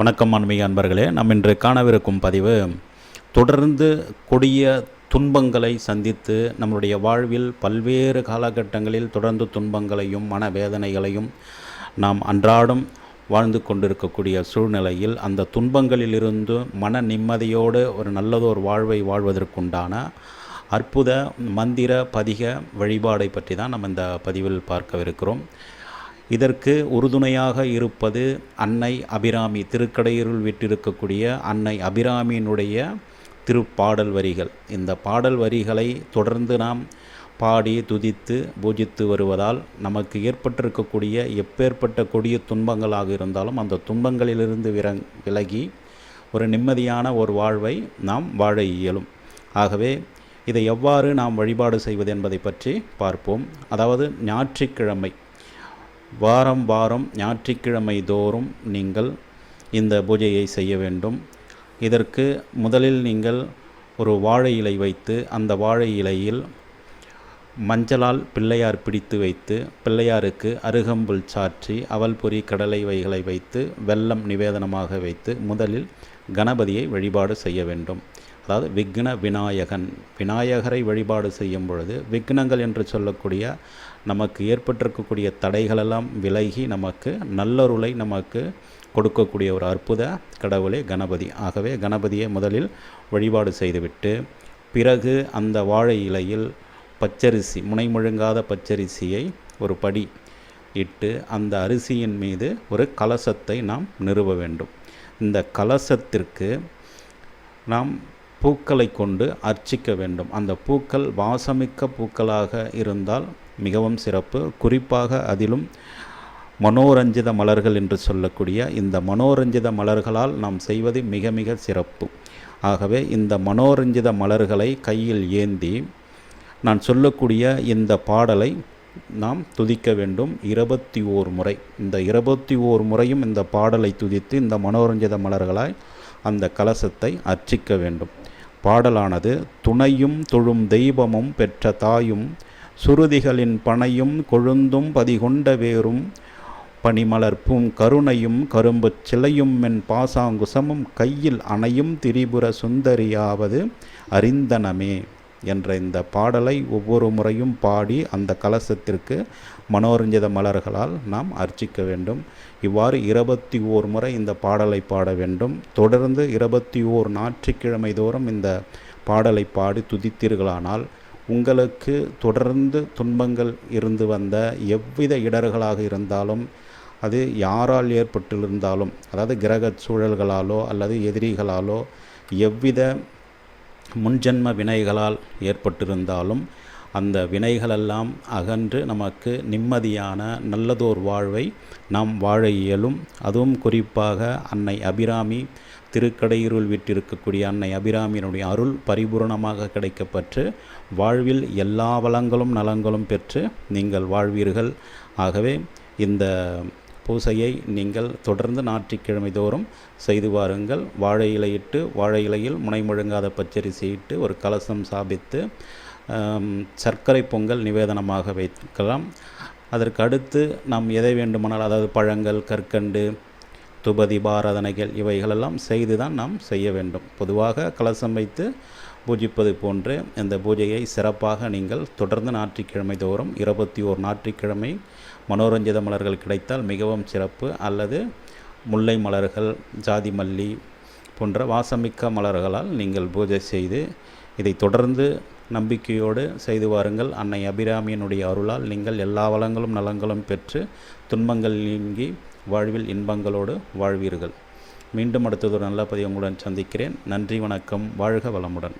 வணக்கம் ஆன்மீக அன்பர்களே. நாம் இன்று காணவிருக்கும் பதிவு தொடர்ந்து கொடிய துன்பங்களை சந்தித்து நம்முடைய வாழ்வில் பல்வேறு காலகட்டங்களில் தொடர்ந்து துன்பங்களையும் மனவேதனைகளையும் நாம் அன்றாடம் வாழ்ந்து கொண்டிருக்கக்கூடிய சூழ்நிலையில் அந்த துன்பங்களிலிருந்து மன நிம்மதியோடு ஒரு நல்லதோர் வாழ்வை வாழ்வதற்குண்டான அற்புத மந்திர பதிக வழிபாடை பற்றி தான் நம்ம இந்த பதிவில் பார்க்கவிருக்கிறோம். இதற்கு உறுதுணையாக இருப்பது அன்னை அபிராமி. திருக்கடையூரில் விட்டிருக்கக்கூடிய அன்னை அபிராமியினுடைய திருப்பாடல் வரிகள். இந்த பாடல் வரிகளை தொடர்ந்து நாம் பாடி துதித்து பூஜித்து வருவதால் நமக்கு ஏற்பட்டிருக்கக்கூடிய எப்பேற்பட்ட கொடிய துன்பங்களாக இருந்தாலும் அந்த துன்பங்களிலிருந்து விர விலகி ஒரு நிம்மதியான ஒரு வாழ்வை நாம் வாழ இயலும். ஆகவே இதை எவ்வாறு நாம் வழிபாடு செய்வது என்பதை பற்றி பார்ப்போம். அதாவது ஞாயிற்றுக்கிழமை. வாரம் வாரம் ஞாயிற்றுக்கிழமை தோறும் நீங்கள் இந்த பூஜையை செய்ய வேண்டும். இதற்கு முதலில் நீங்கள் ஒரு வாழை இலை வைத்து அந்த வாழை இலையில் மஞ்சளால் பிள்ளையார் பிடித்து வைத்து பிள்ளையாருக்கு அருகம்புல் சாற்றி அவல் பொறி கடலை வைகளை வைத்து வெல்லம் நிவேதனமாக வைத்து முதலில் கணபதியை வழிபாடு செய்ய வேண்டும். அதாவது விக்ன விநாயகன். விநாயகரை வழிபாடு செய்யும் பொழுது விக்னங்கள் என்று சொல்லக்கூடிய நமக்கு ஏற்பட்டிருக்கக்கூடிய தடைகளெல்லாம் விலகி நமக்கு நல்லருளை நமக்கு கொடுக்கக்கூடிய ஒரு அற்புத கடவுளே கணபதி. ஆகவே கணபதியை முதலில் வழிபாடு செய்துவிட்டு பிறகு அந்த வாழை இலையில் பச்சரிசி முனை முழுங்காத பச்சரிசியை ஒரு படி இட்டு அந்த அரிசியின் மீது ஒரு கலசத்தை நாம் நிறுவ வேண்டும். இந்த கலசத்திற்கு நாம் பூக்களை கொண்டு அர்ச்சிக்க வேண்டும். அந்த பூக்கள் வாசமிக்க பூக்களாக இருந்தால் மிகவும் சிறப்பு. குறிப்பாக அதிலும் மனோரஞ்சித மலர்கள் என்று சொல்லக்கூடிய இந்த மனோரஞ்சித மலர்களால் நாம் செய்வது மிக மிக சிறப்பு. ஆகவே இந்த மனோரஞ்சித மலர்களை கையில் ஏந்தி நான் சொல்லக்கூடிய இந்த பாடலை நாம் துதிக்க வேண்டும். இருபத்தி ஓர் முறை. இந்த இருபத்தி ஓர் முறையும் இந்த பாடலை துதித்து இந்த மனோரஞ்சித மலர்களாய் அந்த கலசத்தை அர்ச்சிக்க வேண்டும். பாடலானது துணையும் தொழும் தெய்வமும் பெற்ற தாயும் சுருதிகளின் பனையும் கொழுந்தும் பதிகொண்ட வேரும் பனிமலர்ப்பும் கருணையும் கரும்புச் சிலையும் மென் பாசாங்குசமும் கையில் அணையும் திரிபுர சுந்தரியாவது அறிந்தனமே. என்ற இந்த பாடலை ஒவ்வொரு முறையும் பாடி அந்த கலசத்திற்கு மனோரஞ்சித மலர்களால் நாம் அர்ச்சிக்க வேண்டும். இவ்வாறு இருபத்தி ஓர் முறை இந்த பாடலை பாட வேண்டும். தொடர்ந்து இருபத்தி ஓர் ஞாயிற்றுக்கிழமை தோறும் இந்த பாடலை பாடி துதித்தீர்களானால் உங்களுக்கு தொடர்ந்து துன்பங்கள் இருந்து வந்த எவ்வித இடர்களாக இருந்தாலும் அது யாரால் ஏற்பட்டிருந்தாலும் அதாவது கிரக சூழல்களாலோ அல்லது எதிரிகளாலோ எவ்வித முன்ஜென்ம வினைகளால் ஏற்பட்டிருந்தாலும் அந்த வினைகளெல்லாம் அகன்று நமக்கு நிம்மதியான நல்லதோர் வாழ்வை நாம் வாழ இயலும். அதுவும் குறிப்பாக அன்னை அபிராமி திருக்கடையூரில் விட்டிருக்கக்கூடிய அன்னை அபிராமியினுடைய அருள் பரிபூர்ணமாக கிடைக்கப்பெற்று வாழ்வில் எல்லா வளங்களும் நலங்களும் பெற்று நீங்கள் வாழ்வீர்கள். ஆகவே இந்த பூசையை நீங்கள் தொடர்ந்து ஞாயிற்றுக்கிழமை தோறும் செய்து வாருங்கள். வாழை இலையிட்டு வாழை இலையில் முனை முழுங்காத பச்சரிசி இட்டு ஒரு கலசம் சாபித்து சர்க்கரை பொங்கல் நிவேதனமாக வைக்கலாம். அதற்கு அடுத்து நாம் எதை வேண்டுமானால் அதாவது பழங்கள் கற்கண்டு துபதி பாராதனைகள் இவைகளெல்லாம் செய்து தான் நாம் செய்ய வேண்டும். பொதுவாக கலசம் வைத்து பூஜிப்பது போன்று இந்த பூஜையை சிறப்பாக நீங்கள் தொடர்ந்து ஞாயிற்றுக்கிழமை தோறும் இருபத்தி ஓர் ஞாயிற்றுக்கிழமை மனோரஞ்சித மலர்கள் கிடைத்தால் மிகவும் சிறப்பு. அல்லது முல்லை மலர்கள் ஜாதி மல்லி போன்ற வாசமிக்க மலர்களால் நீங்கள் பூஜை செய்து இதை தொடர்ந்து நம்பிக்கையோடு செய்து வாருங்கள். அன்னை அபிராமியனுடைய அருளால் நீங்கள் எல்லா வளங்களும் நலங்களும் பெற்று துன்பங்கள் நீங்கி வாழ்வில் இன்பங்களோடு வாழ்வீர்கள். மீண்டும் அடுத்ததொரு நல்ல பதிவு உங்களுடன் சந்திக்கிறேன். நன்றி வணக்கம். வாழ்க வளமுடன்.